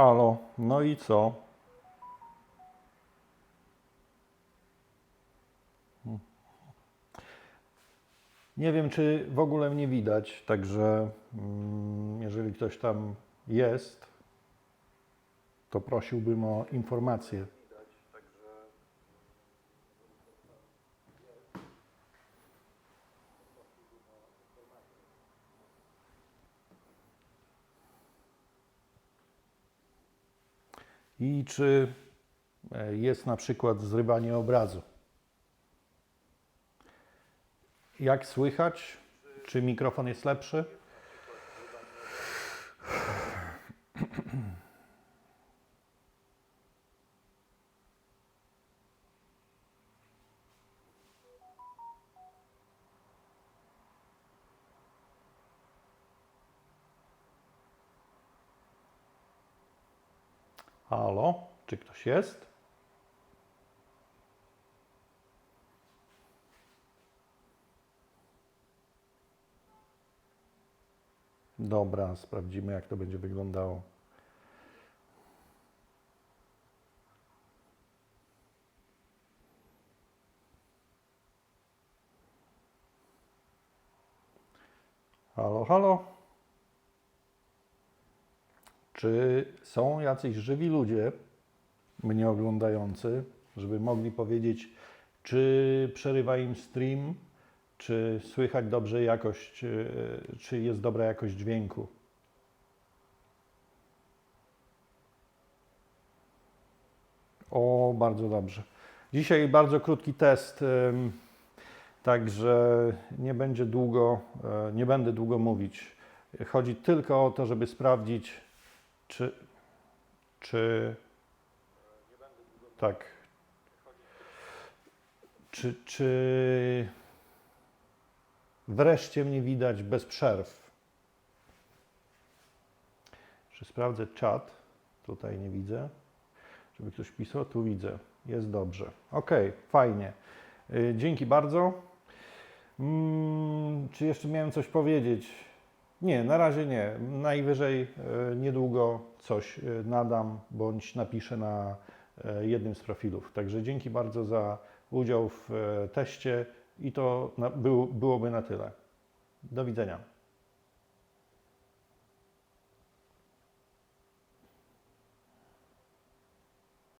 Halo, no i co? Nie wiem, czy w ogóle mnie widać, także mm, jeżeli ktoś tam jest, to prosiłbym o informację. I czy e, jest na przykład zrywanie obrazu? Jak słychać? Czy mikrofon jest lepszy? Halo, czy ktoś jest? Dobra, sprawdzimy, jak to będzie wyglądało. Halo, halo. Czy są jacyś żywi ludzie mnie oglądający, żeby mogli powiedzieć, czy przerywa im stream, czy słychać dobrze jakość, e, czy jest dobra jakość dźwięku? O, bardzo dobrze. Dzisiaj bardzo krótki test, także nie będzie długo, e, nie będę długo mówić. Chodzi tylko o to, żeby sprawdzić, czy, czy, tak, czy, czy wreszcie mnie widać bez przerw? Czy sprawdzę czat? Tutaj nie widzę. Żeby ktoś pisał, tu widzę. Jest dobrze. Ok, fajnie. Y, Dzięki bardzo. Mm, czy jeszcze miałem coś powiedzieć? Nie, na razie nie. Najwyżej e, niedługo coś e, nadam bądź napiszę na e, jednym z profilów. Także dzięki bardzo za udział w teście i to byłoby na tyle. Do widzenia.